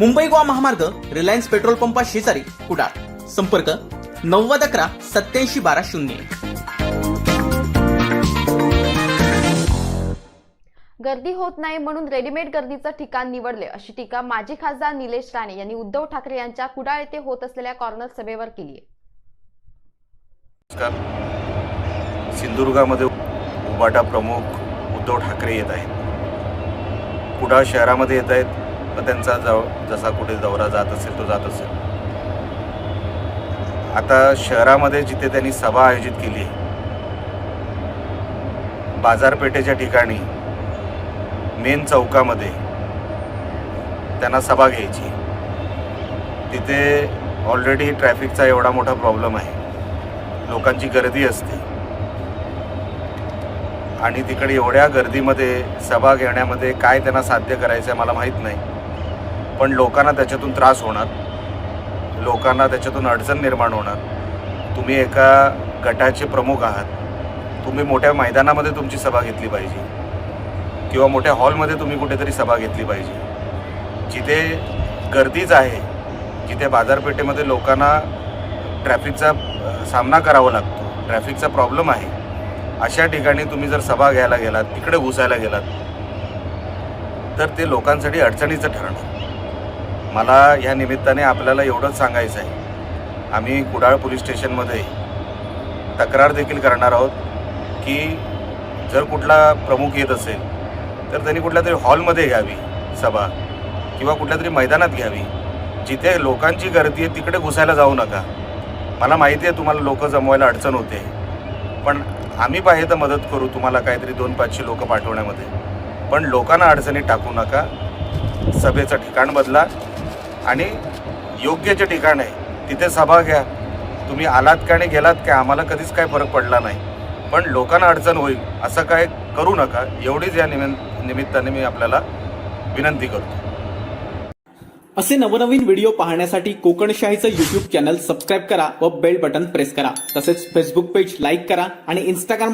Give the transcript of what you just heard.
मुंबई गोवा महामार्ग Reliance petrol पंपा शेजारी कुडाळ. संपर्क नव्वद अकरा सत्याऐंशी बारा शून्य. एक गर्दी होत नाही म्हणून रेडीमेड गर्दीचं ठिकाण निवडले. अशी टीका माजी खासदार निलेश राणे यांनी उद्धव ठाकरे यांच्या कुडाळ येथे होत असलेल्या कॉर्नर सभेवर केली आहे नमस्कार. सिंधुदुर्गामध्ये उबाटा प्रमुख उद्धव ठाकरे येत आहेत. कुडाळ शहरामध्ये येत आहेत. त्यांचा जव जसा कुठे दौरा जात असेल तो जात असेल. आता शहरामध्ये जिथे त्यांनी सभा आयोजित केली आहे बाजारपेठेच्या ठिकाणी मेन चौकामध्ये त्यांना सभा घ्यायची. तिथे ऑलरेडी ट्रॅफिकचा एवढा मोठा प्रॉब्लेम आहे. लोकांची गर्दी असते. आणि तिकडे एवढ्या गर्दीमध्ये सभा घेण्यामध्ये काय त्यांना साध्य करायचं आहे मला माहीत नाही. पण लोकांना त्याच्यातून त्रास होणार. लोकांना त्याच्यातून अडचण निर्माण होणार. तुम्ही एका गटाचे प्रमुख आहात. तुम्ही मोठ्या मैदानामध्ये तुमची सभा घेतली पाहिजे. किंवा मोठ्या हॉलमध्ये तुम्ही कुठेतरी सभा घेतली पाहिजे. जिथे गर्दीच आहे जिथे बाजारपेठेमध्ये लोकांना ट्रॅफिकचा सामना करावा लागतो ट्रॅफिकचा प्रॉब्लेम आहे अशा ठिकाणी तुम्ही जर सभा घ्यायला गेलात तिकडे घुसायला गेलात तर ते लोकांसाठी अडचणीचं ठरणार. मला ह्या निमित्ताने आपल्याला एवढंच सांगायचं आहे. आम्ही कुडाळ पोलीस स्टेशनमध्ये तक्रार देखील करणार आहोत की जर कुठला प्रमुख येत असेल तर त्यांनी कुठल्या तरी हॉलमध्ये घ्यावी सभा किंवा कुठल्या तरी मैदानात घ्यावी. जिथे लोकांची गर्दी आहे तिकडे घुसायला जाऊ नका. मला माहिती आहे तुम्हाला लोक जमवायला अडचण होते. पण आम्ही पाहिजे तर मदत करू तुम्हाला काहीतरी दोन पाचशे लोकं पाठवण्यामध्ये. पण लोकांना अडचणीत टाकू नका. सभेचं ठिकाण बदला. आणि योग्य जे ठिकाण आहे तिथे सभा घ्या. तुम्ही आलात का आणि गेलात का आम्हाला कधीच काय फरक पडला नाही. पण लोकांना अडचण होईल असं काय करू नका. एवढीच या निमित्त निमित्ताने मी आपल्याला विनंती करतो. असे नवनवीन व्हिडिओ पाहण्यासाठी कोकणशाहीचं युट्यूब चॅनल सबस्क्राईब करा व बेल बटन प्रेस करा. तसेच फेसबुक पेज लाईक करा आणि इंस्टाग्राम